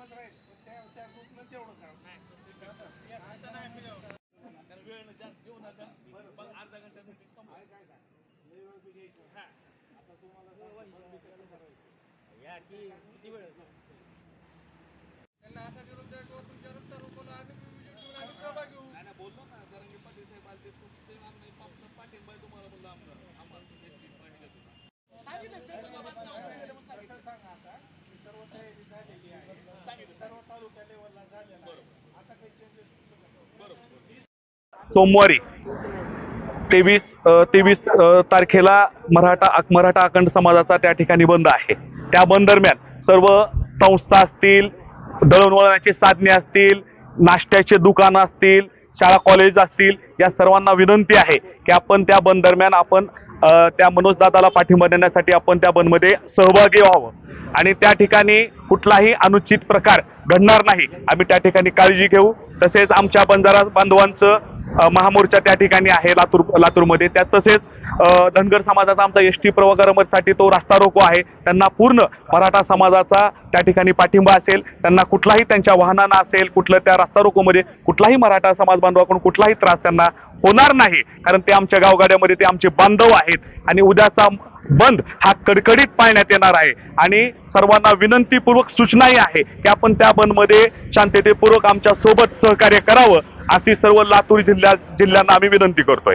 टीमच राहील. त्या त्या ग्रुपनं तेवढं काम काय काय काय लय वेळ बी घ्यायचं आता तुम्हाला सांगतो बंद बी कसं करायचं त्यांना असा निरोप द्या किंवा तुमच्या रस्ता रोखवला आम्ही बी विजय घेऊन आम्ही सहभाग घेऊ नाही नाही बोललो ना जरांगे पाटील साहेब आले ते तुमचे आम्ही आमचा पाठिंबा आहे तुम्हाला म्हणलं आमदार आम्हाला एस पी पाटील कसं सांगा आता की सर्व तयारी झालेली आहे सर्व तालुका लेवलला झालेला आहे आता काही चेंजेस सोमवारी तेवीस तेवीस तारखेला मराठा मराठा अखंड समाजाचा त्या ठिकाणी बंद आहे. त्या बंद दरम्यान सर्व संस्था असतील दळणवळणाची साधने असतील नाश्त्याचे दुकानं असतील शाळा कॉलेज असतील या सर्वांना विनंती आहे की आपण त्या बंद दरम्यान आपण त्या मनोजदादाला पाठिंबा देण्यासाठी आपण त्या बंदमध्ये सहभागी व्हावं. आणि त्या ठिकाणी कुठलाही अनुचित प्रकार घडणार नाही. आम्ही त्या ठिकाणी काळजी घेऊ. तसेच आमच्या बंजारा बांधवांचं महामोर्चा त्या ठिकाणी आहे लातूर लातूरमध्ये. त्यात तसेच धनगर समाजाचा आमचा एस टी प्रवर्गासाठी तो रास्ता रोको आहे. त्यांना पूर्ण मराठा समाजाचा त्या ठिकाणी पाठिंबा असेल. त्यांना कुठलाही त्यांच्या वाहनांना असेल कुठलं त्या रास्ता रोकोमध्ये कुठलाही मराठा समाज बांधवाकडून कुठलाही त्रास त्यांना होणार नाही. कारण ते आमच्या गावगाड्यामध्ये ते आमचे बांधव आहेत. आणि उद्याचा बंद हा कडकडीत पाळण्यात येणार आहे. आणि सर्वांना विनंतीपूर्वक सूचनाही आहे की आपण त्या बंदमध्ये शांततेपूर्वक आमच्यासोबत सहकार्य करावं अशी सर्व लातूर जिल्ह्या जिल्ह्यांना आम्ही विनंती करतोय.